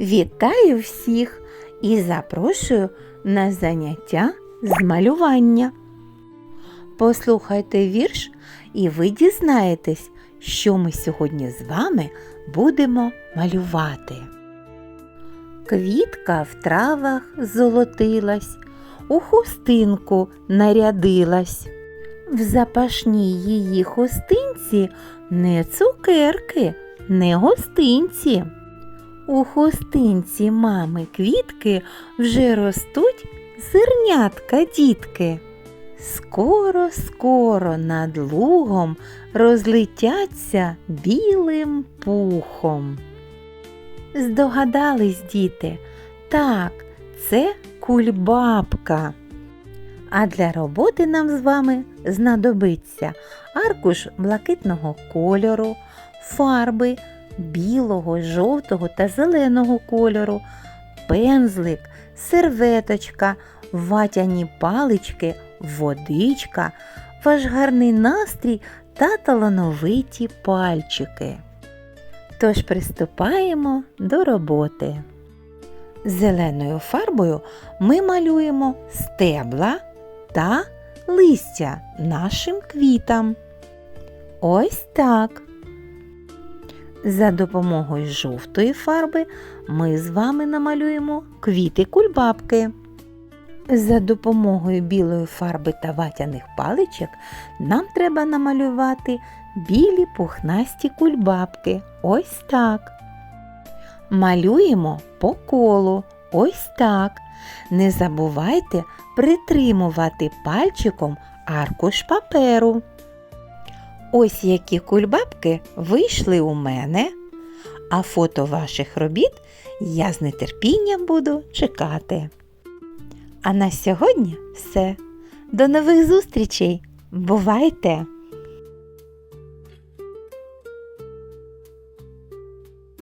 Вітаю всіх і запрошую на заняття з малювання. Послухайте вірш, і ви дізнаєтесь, що ми сьогодні з вами будемо малювати. Квітка в травах золотилась, у хустинку нарядилась. В запашній її хустинці не цукерки, не гостинці. У хустинці мами квітки вже ростуть зернятка дітки. Скоро, скоро над лугом розлетяться білим пухом. Здогадались, діти, так, це кульбабка. А для роботи нам з вами знадобиться аркуш блакитного кольору, фарби білого, жовтого та зеленого кольору, пензлик, серветочка, ватяні палички, водичка, ваш гарний настрій та талановиті пальчики. Тож приступаємо до роботи. Зеленою фарбою ми малюємо стебла та листя нашим квітам. Ось так. За допомогою жовтої фарби ми з вами намалюємо квіти кульбабки. За допомогою білої фарби та ватяних паличок нам треба намалювати білі пухнасті кульбабки. Ось так. Малюємо по колу. Ось так. Не забувайте притримувати пальчиком аркуш паперу. Ось які кульбабки вийшли у мене, а фото ваших робіт я з нетерпінням буду чекати. А на сьогодні все. До нових зустрічей! Бувайте!